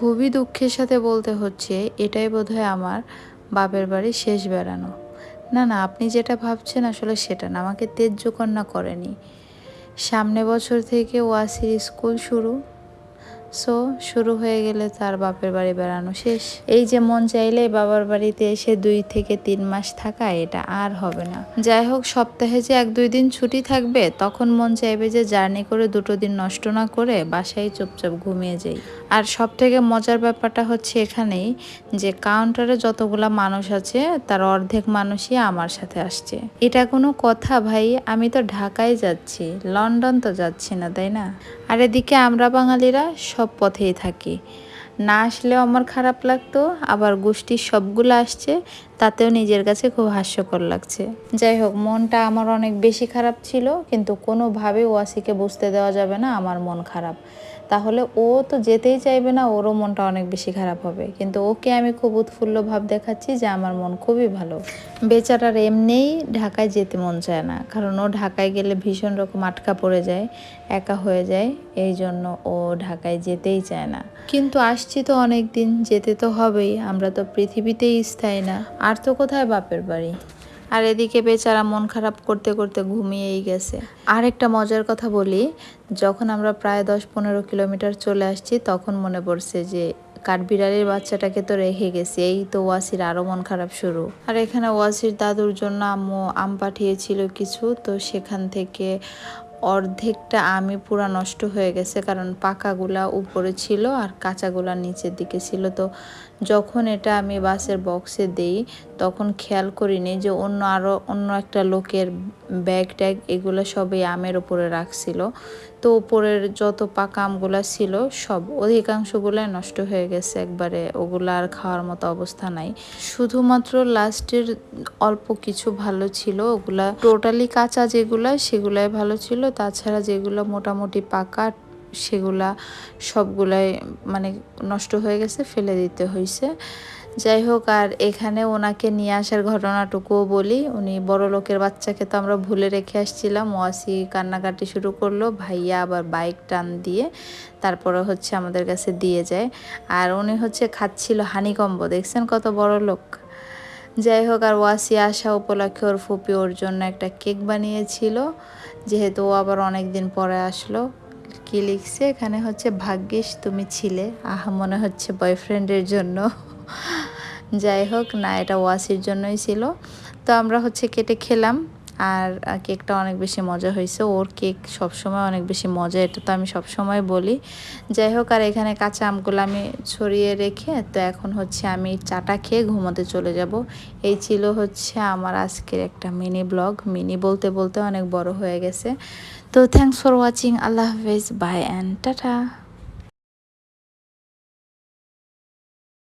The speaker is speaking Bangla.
খুবই দুঃখের সাথে বলতে হচ্ছে, এটাই বোধহয় আমার বাপের বাড়ি শেষ বেড়ানো। না না, আপনি যেটা ভাবছেন আসলে সেটা না, আমাকে তেজ্য কন্যা করেনি। সামনে বছর থেকে ওয়াসির স্কুল শুরু। সো শুরু হয়ে গেলে তার বাপের বাড়ি বেড়ানো শেষ। এই যে মন চাইলে বাবার বাড়িতে এসে দুই থেকে তিন মাস থাকা, এটা আর হবে না। যাই হোক, সপ্তাহে যে এক দুই দিন ছুটি থাকবে, তখন মন চাইবে যে জার্নি করে দুটো দিন নষ্ট না করে বাসায় চুপচাপ ঘুমিয়ে যাই। আর সব থেকে মজার ব্যাপারটা হচ্ছে এখানেই যে কাউন্টারে যতগুলা মানুষ আছে, তার অর্ধেক মানুষই আমার সাথে আসছে। এটা কোনো কথা ভাই, আমি তো ঢাকায় যাচ্ছি, লন্ডন তো যাচ্ছি না, তাই না? আর এদিকে আমরা বাঙালিরা সব পথেই থাকি। না আসলেও আমার খারাপ লাগতো, আবার গোষ্ঠীর সবগুলো আসছে, তাতেও নিজের কাছে খুব হাস্যকর লাগছে। যাই হোক, মনটা আমার অনেক বেশি খারাপ ছিল, কিন্তু কোনোভাবে ওয়াসিকে বুঝতে দেওয়া যাবে না আমার মন খারাপ। তাহলে ও তো যেতেই চাইবে না, ওরও মনটা অনেক বেশি খারাপ হবে। কিন্তু ওকে আমি খুব উৎফুল্ল ভাব দেখাচ্ছি যে আমার মন খুবই ভালো। বেচারার এমনিই ঢাকায় যেতে মন চায় না, কারণ ও ঢাকায় গেলে ভীষণ রকম আটকা পড়ে যায়, একা হয়ে যায়, এই জন্য ও ঢাকায় যেতেই চায় না। কিন্তু আসছি তো অনেক দিন যেতে তো হবেই, আমরা তো পৃথিবীতেই স্থায়ী না। আর তো কোথায় বাপের বাড়ি? আর এদিকে বেচারা মন খারাপ করতে করতে ঘুমিয়েই গেছে। আর একটা মজার কথা বলি, যখন আমরা প্রায় দশ পনেরো কিলোমিটার চলে আসছি, তখন মনে পড়ছে যে কাঠবিড়ালির বাচ্চাটাকে তো রেখে গেছি, এই তো ওয়াসির আরও মন খারাপ শুরু। আর এখানে ওয়াসির দাদুর জন্য আম্মু, আম পাঠিয়েছিল কিছু, তো সেখান থেকে অর্ধেকটা আমি পুরা নষ্ট হয়ে গেছে, কারণ পাকাগুলা উপরে ছিল আর কাঁচাগুলা নিচের দিকে ছিল। তো যখন এটা আমি বাসের বক্সে দেই তখন খেয়াল করিনি যে অন্য আরও অন্য একটা লোকের ব্যাগ ট্যাগ এগুলো সবই আমের ওপরে রাখছিল। তো উপরের যত পাকা আমগুলা ছিল সব অধিকাংশগুলাই নষ্ট হয়ে গেছে একবারে, ওগুলো আর খাওয়ার মতো অবস্থা নাই। শুধুমাত্র লাস্টের অল্প কিছু ভালো ছিল, ওগুলা টোটালি কাঁচা যেগুলা সেগুলাই ভালো ছিল, তাছাড়া যেগুলো মোটামুটি পাকা সেগুলা সবগুলাই মানে নষ্ট হয়ে গেছে, ফেলে দিতে হয়েছে যাই হোক আর এখানে ওনাকে নিয়ে আসার ঘটনাটুকুও বলি। উনি বড় লোকের বাচ্চাকে তো আমরা ভুলে রেখে আসছিলাম। ওয়াসি কান্নাকাটি শুরু করল, ভাইয়া আবার বাইক টান দিয়ে তারপরে হচ্ছে আমাদের কাছে দিয়ে যায়। আর উনি হচ্ছে খাচ্ছিল হানিকম্ব, দেখছেন কত বড় লোক? যাই হোক আর ওয়াসি আসা উপলক্ষে ওর ফুপি ওর জন্য একটা কেক বানিয়েছিল। যেহেতু ও আবার অনেক দিন পরে আসলো। কি লিখছে? এখানে হচ্ছে, ভাগ্যিস তুমি ছিলে। আহা, মনে হচ্ছে বয়ফ্রেন্ডের জন্য। যাই হোক, না, এটা ওয়াসির জন্যই ছিল। তো আমরা হচ্ছে কেটে খেলাম, আর কেকটা অনেক বেশি মজা হয়েছে। ওর কেক সবসময় অনেক বেশি মজা, এটা তো আমি সবসময় বলি। যাই হোক, আর এখানে কাঁচা আমগুলো আমি ছড়িয়ে রেখে, তো এখন হচ্ছে আমি চাটা খেয়ে ঘুমোতে চলে যাব। এই ছিল হচ্ছে আমার আজকের একটা মিনি ব্লগ। মিনি বলতে বলতে অনেক বড় হয়ে গেছে। তো থ্যাংকস ফর ওয়াচিং আল্লাহ হাফেজ। By and tata